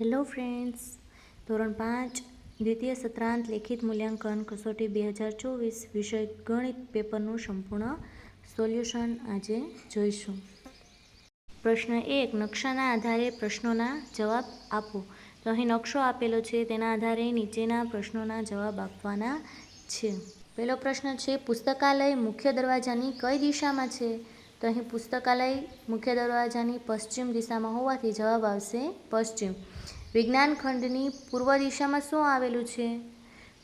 Hello friends ધોરણ પાંચ, દ્વિતીય સત્રાંત લેખિત મૂલ્યાંકન કસોટી બે હજાર ચોવીસ, વિષય ગણિત પેપરનું સંપૂર્ણ સોલ્યુશન આજે જોઈશું. પ્રશ્ન એક, નકશાના આધારે પ્રશ્નોના જવાબ આપો. તો અહીં નકશો આપેલો છે, તેના આધારે નીચેના પ્રશ્નોના જવાબ આપવાના છે. પહેલો પ્રશ્ન છે, પુસ્તકાલય મુખ્ય દરવાજાની કઈ દિશામાં છે? તો અહીં પુસ્તકાલય મુખ્ય દરવાજાની પશ્ચિમ દિશામાં હોવાથી જવાબ આવશે પશ્ચિમ. વિજ્ઞાન ખંડની પૂર્વ દિશામાં શું આવેલું છે?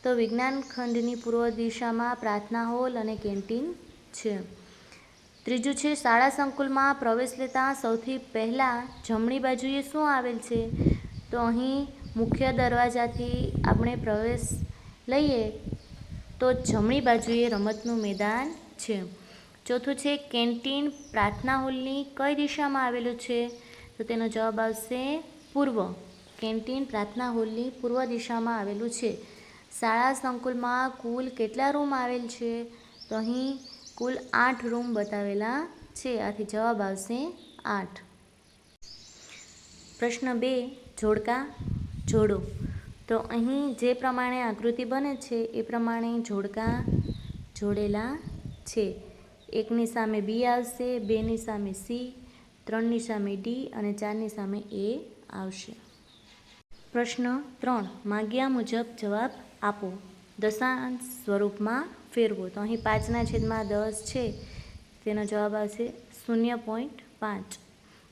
તો વિજ્ઞાન ખંડની પૂર્વ દિશામાં પ્રાર્થના હોલ અને કેન્ટીન છે. ત્રીજું છે, શાળા સંકુલમાં પ્રવેશ લેતા સૌથી પહેલાં જમણી બાજુએ શું આવેલ છે? તો અહીં મુખ્ય દરવાજાથી આપણે પ્રવેશ લઈએ તો જમણી બાજુએ રમતનું મેદાન છે. ચોથું છે, કેન્ટીન પ્રાર્થના હોલની કઈ દિશામાં આવેલું છે? તો તેનો જવાબ આવશે, પૂર્વ. કેન્ટીન પ્રાર્થના હોલની પૂર્વ દિશામાં આવેલું છે. શાળા સંકુલમાં કુલ કેટલા રૂમ આવેલ છે? તો અહીં કુલ આઠ રૂમ બતાવેલા છે. આથી જવાબ આવશે આઠ. પ્રશ્ન બે, જોડકા, જોડો. તો અહીં જે પ્રમાણે આકૃતિ બને છે, એ પ્રમાણે જોડકા જોડેલા છે. એકની સામે બી આવશે, બેની સામે સી, ત્રણની સામે ડી અને ચારની સામે એ આવશે. પ્રશ્ન ત્રણ, માગ્યા મુજબ જવાબ આપો. દશાંશ સ્વરૂપમાં ફેરવો. તો અહીં પાંચના છેદમાં દસ છે. તેનો જવાબ આવશે શૂન્ય પોઈન્ટ પાંચ.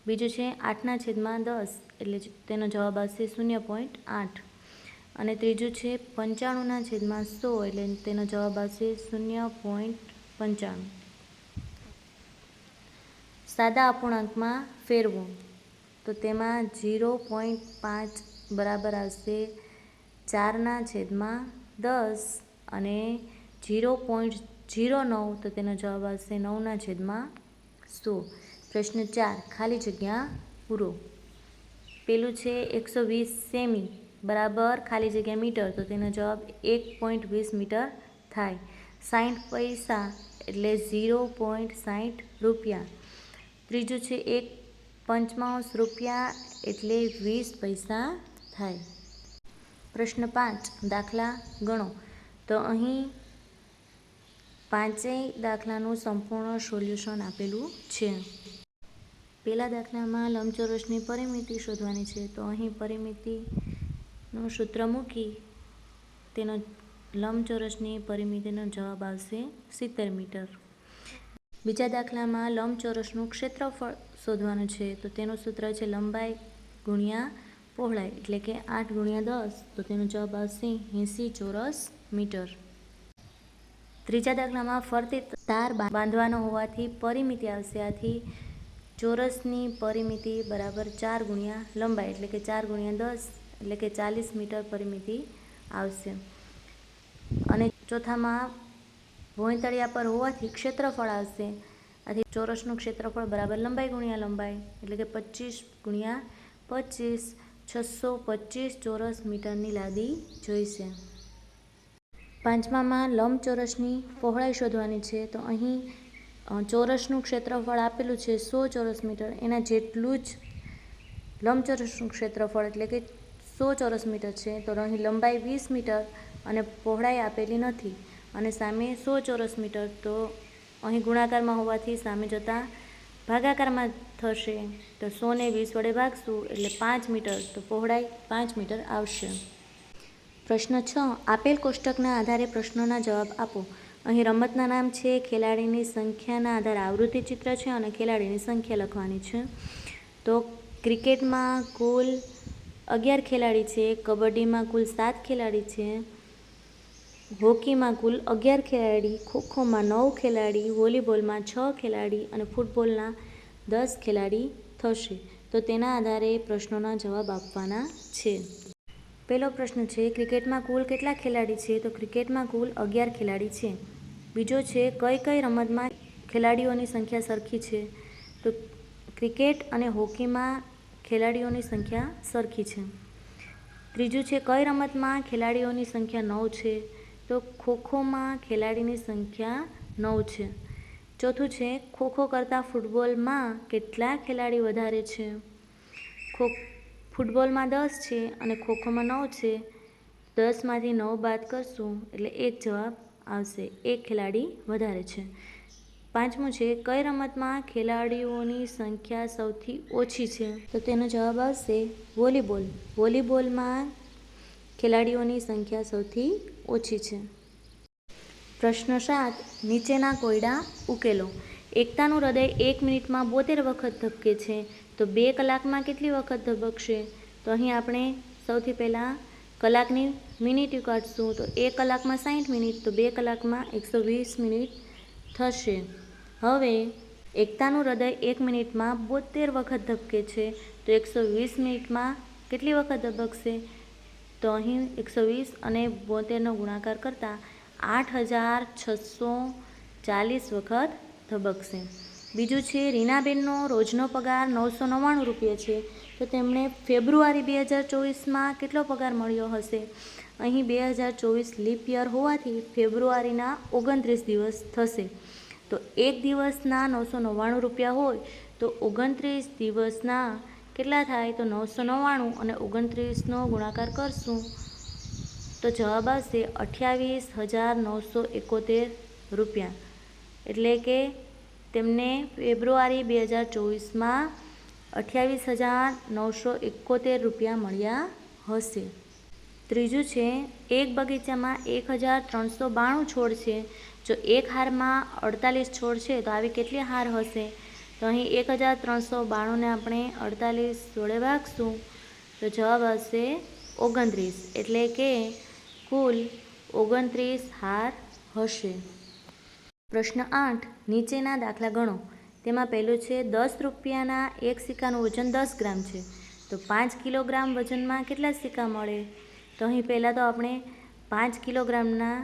બીજું છે આઠના છેદમાં દસ, એટલે તેનો જવાબ આવશે શૂન્ય પોઈન્ટ આઠ. અને ત્રીજું છે પંચાણુંના છેદમાં સો, એટલે તેનો જવાબ આવશે શૂન્ય પોઈન્ટ પંચાણું. સાદા અપૂર્ણાંકમાં ફેરવો. તો તેમાં ઝીરો પોઈન્ટ પાંચ બરાબર આવશે. ચારના છેદમાં દસ અને ઝીરો પોઈન્ટ ઝીરો નવ તો તેનો જવાબ આવશે નવના છેદમાં સો. પ્રશ્ન ચાર, ખાલી જગ્યા પૂરો. પેલું છે એકસો વીસ સેમી બરાબર ખાલી જગ્યા મીટર તો તેનો જવાબ એક પોઈન્ટ વીસ મીટર થાય. સાઠ પૈસા એટલે ઝીરો પોઈન્ટ સાઠ રૂપિયા. ત્રીજું છે એક પંચમાંશ રૂપિયા એટલે વીસ પૈસા થાય. પ્રશ્ન પાંચ, દાખલા ગણો. તો અહીં પાંચેય દાખલાનું સંપૂર્ણ સોલ્યુશન આપેલું છે. પહેલા દાખલામાં લંબચોરસની પરિમિતિ શોધવાની છે. તો અહીં પરિમિતિનું સૂત્ર મૂકી તેનો લંબચોરસની પરિમિતિનો જવાબ આવશે સિત્તેર મીટર. બીજા દાખલામાં લંબચોરસનું ક્ષેત્રફળ શોધવાનું છે. તો તેનું સૂત્ર છે લંબાઈ ગુણ્યા પહોળાઈ, એટલે કે આઠ ગુણ્યા દસ. તો તેનો જવાબ આવશે એંસી ચોરસ મીટર. ત્રીજા દાખલામાં ફરતી તાર બાંધવાનો હોવાથી પરિમિતિ આવશે. આથી ચોરસની પરિમિતિ બરાબર ચાર ગુણ્યા લંબાઈ, એટલે કે ચાર ગુણ્યા દસ, એટલે કે ચાલીસ મીટર પરિમિતિ આવશે. અને ચોથામાં ભોંયતળિયા પર હોવાથી ક્ષેત્રફળ આવશે. આથી ચોરસનું ક્ષેત્રફળ બરાબર લંબાઈ ગુણ્યા લંબાઈ, એટલે કે પચીસ ગુણ્યા પચીસ, છસો પચીસ ચોરસ મીટરની લાદી જોઈશે. પાંચમામાં લંબચોરસની પહોળાઈ શોધવાની છે, તો અહીં ચોરસનું ક્ષેત્રફળ આપેલું છે સો ચોરસ મીટર. એના જેટલું જ લંબચોરસનું ક્ષેત્રફળ, એટલે કે સો ચોરસ મીટર છે. તો અહીં લંબાઈ વીસ મીટર અને પહોળાઈ આપેલી નથી. અને સામે સો ચોરસ મીટર તો અહીં ગુણાકારમાં હોવાથી સામે જતાં ભાગાકારમાં થશે તો સોને વીસ વડે ભાગશું એટલે પાંચ મીટર તો પહોળાઈ પાંચ મીટર આવશે. પ્રશ્ન છ, આપેલ કોષ્ટકના આધારે પ્રશ્નોના જવાબ આપો. અહીં રમતના નામ છે, ખેલાડીની સંખ્યાના આધારે આવૃત્તિ ચિત્ર છે અને ખેલાડીની સંખ્યા લખવાની છે. તો ક્રિકેટમાં કુલ અગિયાર ખેલાડી છે, કબડ્ડીમાં કુલ સાત ખેલાડી છે હોકીમાં કુલ અગિયાર ખેલાડી, ખોખોમાં નવ ખેલાડી, વોલીબોલમાં છ ખેલાડી અને ફૂટબોલના દસ ખેલાડી થશે. તો તેના આધારે પ્રશ્નોના જવાબ આપવાના છે. પહેલો પ્રશ્ન છે, ક્રિકેટમાં કુલ કેટલા ખેલાડી છે? તો ક્રિકેટમાં કુલ અગિયાર ખેલાડી છે. બીજો છે, કઈ કઈ રમતમાં ખેલાડીઓની સંખ્યા સરખી છે? તો ક્રિકેટ અને હોકીમાં ખેલાડીઓની સંખ્યા સરખી છે. ત્રીજું છે, કઈ રમતમાં ખેલાડીઓની સંખ્યા નવ છે? તો ખોખોમાં ખેલાડીની સંખ્યા નવ છે. ચોથું છે, ખોખો કરતાં ફૂટબોલમાં કેટલા ખેલાડી વધારે છે? ખો, ફૂટબોલમાં દસ છે અને ખોખોમાં નવ છે. દસમાંથી નવ બાદ કરશું એટલે એક જવાબ આવશે, એક ખેલાડી વધારે છે. પાંચમું છે, કઈ રમતમાં ખેલાડીઓની સંખ્યા સૌથી ઓછી છે? તો તેનો જવાબ આવશે વોલીબોલ. વોલીબોલમાં ખેલાડીઓની સંખ્યા સૌથી ઓછી છે. પ્રશ્ન સાત, નીચેના કોયડા ઉકેલો. એકતાનું હૃદય એક મિનિટમાં બોતેર વખત ધબકે છે, તો બે કલાકમાં કેટલી વખત ધબકશે? તો અહીં આપણે સૌથી પહેલાં કલાકની મિનિટ કાઢશું, તો એક કલાકમાં સાઠ મિનિટ, તો બે કલાકમાં એકસો વીસ મિનિટ થશે. હવે, એકતાનું હૃદય એક મિનિટમાં બોતેર વખત ધબકે છે, તો એકસો વીસ મિનિટમાં કેટલી વખત ધબકશે? તો અહીં એકસો વીસ અને બોતેરનો ગુણાકાર કરતાં આઠ હજાર છસો ચાલીસ વખત ધબકશે. બીજું છે, રીનાબેનનો રોજનો પગાર નવસો નવ્વાણું રૂપિયા છે. તો તેમણે ફેબ્રુઆરી બે હજાર ચોવીસમાં કેટલો પગાર મળ્યો હશે? અહીં બે હજાર ચોવીસ લીપ યર હોવાથી ફેબ્રુઆરીના ઓગણત્રીસ દિવસ થશે. તો એક દિવસના નવસો નવ્વાણું રૂપિયા હોય તો ઓગણત્રીસ દિવસના કેટલા થાય તો નવસો નવ્વાણું અને ઓગણત્રીસનો ગુણાકાર કરશું. તો જવાબ આવશે અઠ્યાવીસ હજાર નવસો એકોતેર રૂપિયા. એટલે કે તેમને ફેબ્રુઆરી બે હજાર ચોવીસમાં અઠ્યાવીસ હજાર નવસો એકોતેર રૂપિયા મળ્યા હશે. ત્રીજું છે, એક બગીચામાં એક હજાર ત્રણસો બાણું છોડ છે. જો એક હારમાં અડતાલીસ છોડ છે, તો આવી કેટલી હાર હશે? તો અહીં એક હજાર ત્રણસો બાણુંને આપણે અડતાલીસ જોડે ભાગશું. તો જવાબ આવશે ઓગણત્રીસ. એટલે કે કુલ ઓગણત્રીસ હાર હશે. પ્રશ્ન આઠ, નીચેના દાખલા ગણો. તેમાં પહેલું છે દસ રૂપિયાના એક સિક્કાનું વજન દસ ગ્રામ છે. તો પાંચ કિલોગ્રામ વજનમાં કેટલા સિક્કા મળે? તો અહીં પહેલાં તો આપણે પાંચ કિલોગ્રામના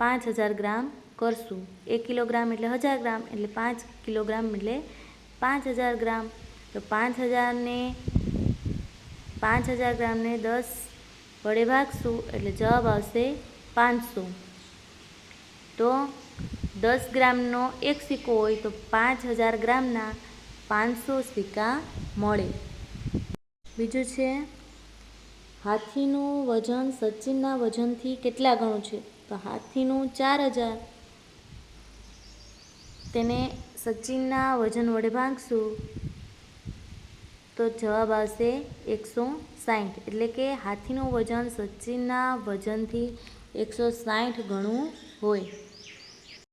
પાંચ હજાર ગ્રામ કરશું. એક કિલોગ્રામ એટલે હજાર ગ્રામ, એટલે પાંચ કિલોગ્રામ એટલે પાંચ હજાર ગ્રામ. તો પાંચ હજારને, પાંચ હજાર ગ્રામને દસ વડે ભાગશું એટલે જવાબ આવશે પાંચસો. તો દસ ગ્રામનો એક સિક્કો હોય તો પાંચ હજાર ગ્રામના પાંચસો સિક્કા મળે. બીજું છે, હાથીનું વજન સચિનના વજનથી કેટલા ગણું છે? તો હાથીનું ચાર હજાર તેને સચિનના વજન વડે ભાંગશું. તો જવાબ આવશે એકસો સાઠ એટલે કે હાથીનું વજન સચિનના વજનથી એકસો સાઠ ગણું હોય.